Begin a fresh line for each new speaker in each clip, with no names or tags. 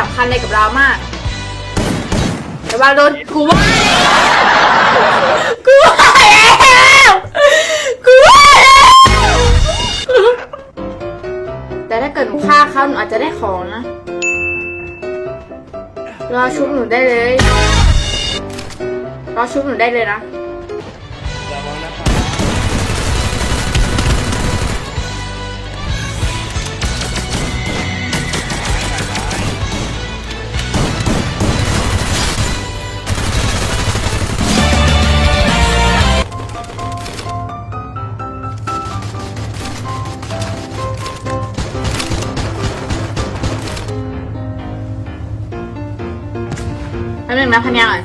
สำคัญอะไรกับเรามาก แต่ว่าโดนกูว่ากูว่าแล้วกูว่าแล้วแต่ถ้าเกิดหนูฆ่าเขาหนูอาจจะได้ของนะ รอชุบหนูได้เลย รอชุบหนูได้เลยนะ ป๊บนึงนะพันยาก่อน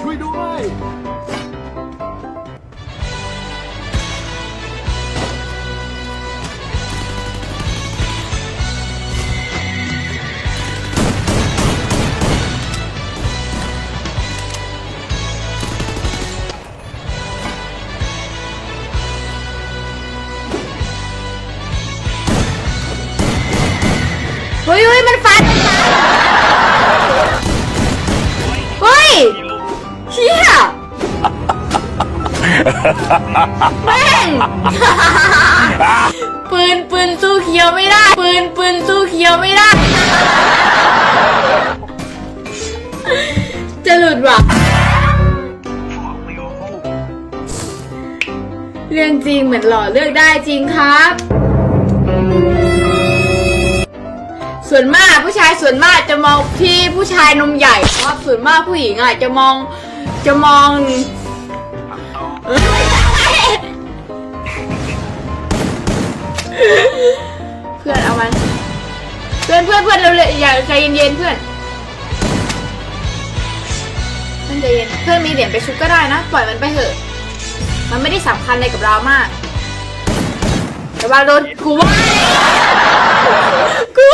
ช่วยด้วย
ฮ้ยเฮ้ยมันฟันเฮ้ยเชี่ยแม่งปืนปืนสู้เคียวไม่ได้ ปืนปืนสู้เคียวไม่ได้ จะหลุดว่ะ เรื่องจริงเหมือนหล่อเลือกได้จริงครับ ส่วนมากผู้ชายส่วนมากจะมองที่ผู้ชายนมใหญ่ครับส่วนมากผู้หญิงอะจะมองจะมองเพื่อนเอามันเพื่อนเพื่อนเพื่อนเราเลยอย่าใจเย็นๆเพื่อนเพื่อนใจเย็นเพื่อนมีเหรียญไปชุบก็ได้นะปล่อยมันไปเถอะ มันไม่ได้สำคัญอะไรกับเรามาก แต่ว่าโดนกูว่าแล้วกู